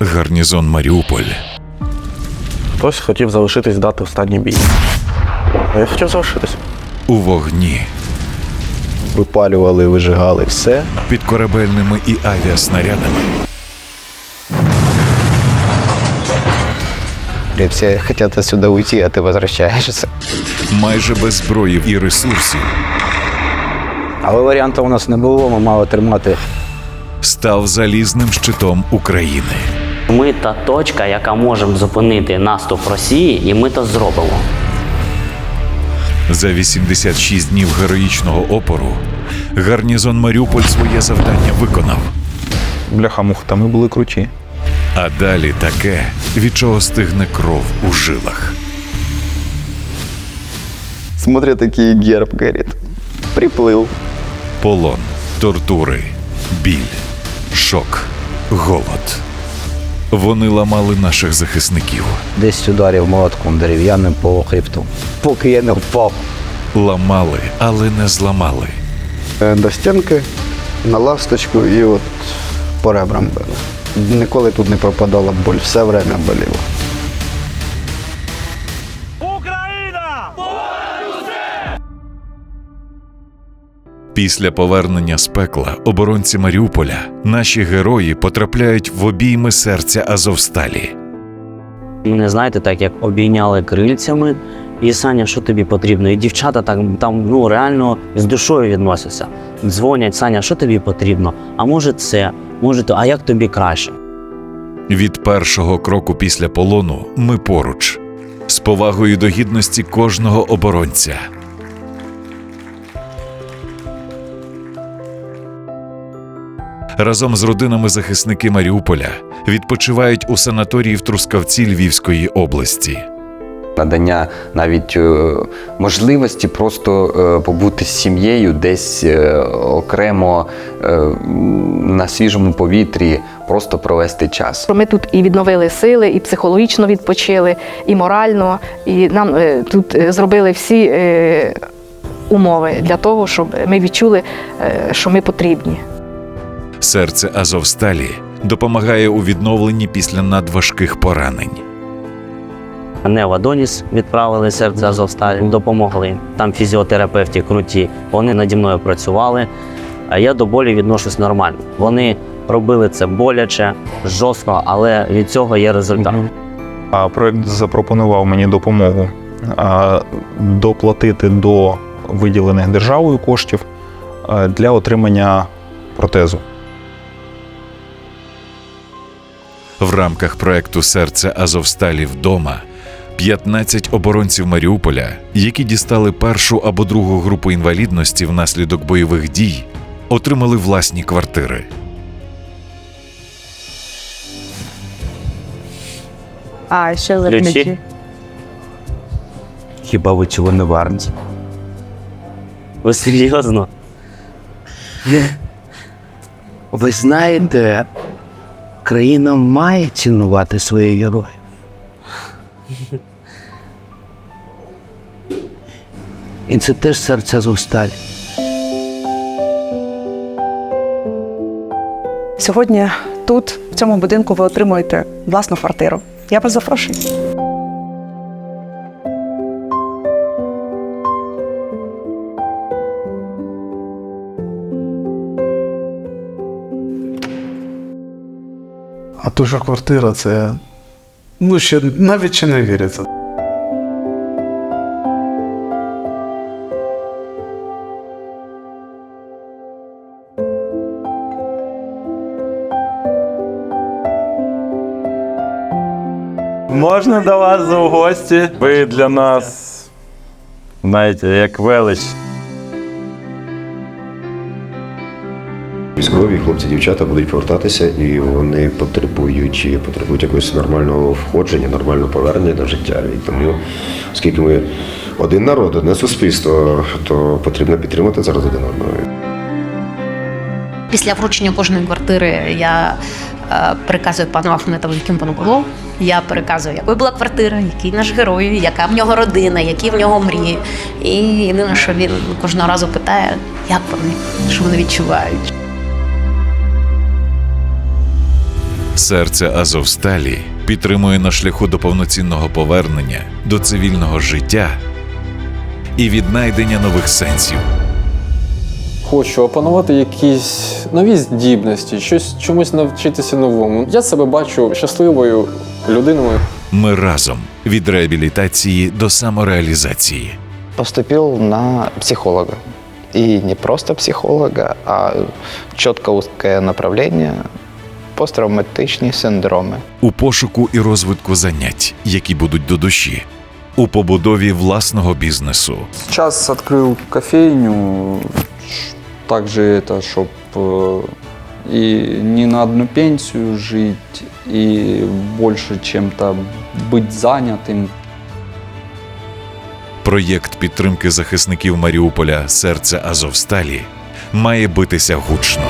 гарнізон Маріуполь. Хтось хотів залишитись дати останній бій. А я хотів залишитись. У вогні Випалювали, вижигали все. під корабельними і авіаснарядами Все хотят отсюда уйти, а ты возвращаешься. майже без зброї і ресурсів Але варіанту у нас не було, ми мали тримати. став залізним щитом України. Ми та точка, яка може зупинити наступ Росії, і ми то зробимо. За 86 днів героїчного опору гарнізон Маріуполь своє завдання виконав. Бляха-муха, ми були круті. А далі таке, від чого стигне кров у жилах. Смотря такие герб горит. Приплыл. Полон, тортури, біль, шок, голод. Вони ламали наших захисників, 10 ударів молотком дерев'яним по хребту. Поки я не впав. ламали, але не зламали. Е, до стінки, на ласточку і от по ребрам били. Ніколи тут не пропадала боль, все время боліло. Після повернення з пекла оборонці Маріуполя наші герої потрапляють в обійми серця Азовсталі. Мене знаєте, так як обійняли крильцями. І Саня, що тобі потрібно? І дівчата так там ну реально з душою відносяться. Дзвонять, Саня, що тобі потрібно? А може це, може то, а як тобі краще? Від першого кроку після полону ми поруч, з повагою до гідності кожного оборонця. Разом з родинами захисники Маріуполя відпочивають у санаторії в Трускавці Львівської області. надання навіть е, можливості просто е, побути з сім'єю десь е, окремо на свіжому повітрі, просто провести час. Ми тут і відновили сили, і психологічно відпочили, і морально, і нам тут зробили всі умови для того, щоб ми відчули, що ми потрібні. Серце Азовсталі допомагає у відновленні після надважких поранень. Мене в Адоніс відправили серце Азовсталі, допомогли. Там фізіотерапевти круті. Вони наді мною працювали. А я до болі відношусь нормально. Вони робили це боляче, жорстко, але від цього є результат. А проект запропонував мені допомогу а, доплатити до виділених державою коштів а, для отримання протезу. В рамках проекту Серце Азовсталі вдома 15 оборонців Маріуполя, які дістали першу або другу групу інвалідності внаслідок бойових дій, отримали власні квартири. А ще Ключі? Хіба ви цього не варті? Ви серйозно? Ви знаєте, країна має цінувати своїх героїв. І це теж серця зусталь. Сьогодні тут, в цьому будинку, ви отримуєте власну квартиру. Я вас запрошую. А то, що квартира, це ну ще навіть ще не віриться. Можна до вас в гості? Ви для нас, знаєте, як велич. Військові хлопці, дівчата будуть повертатися, і вони потребують потребують якогось нормального входження, нормального повернення до життя. І тому, оскільки ми один народ, одне суспільство, то потрібно підтримати зараз один одного. Після вручення кожної квартири я е, переказую пану Ахметову, яким воно було. Я переказую, якою була квартира, який наш герой, яка в нього родина, які в нього мрії. І єдине, що він кожного разу питає, як вони, що вони відчувають. Серце Азовсталі підтримує на шляху до повноцінного повернення до цивільного життя і віднайдення нових сенсів. Хочу опанувати якісь нові здібності, щось чомусь навчитися новому. Я себе бачу щасливою людиною. Ми разом від реабілітації до самореалізації. Поступил на психолога. И не просто психолога, а четко узкое направление посттравматичні синдроми. у пошуку і розвитку занять, які будуть до душі, у побудові власного бізнесу, Сейчас открыл кофейню, ш- также это, чтобы и не на одну пенсию жить, и больше чем-то быть занятым. проєкт підтримки захисників Маріуполя Серце Азовсталі має битися гучно.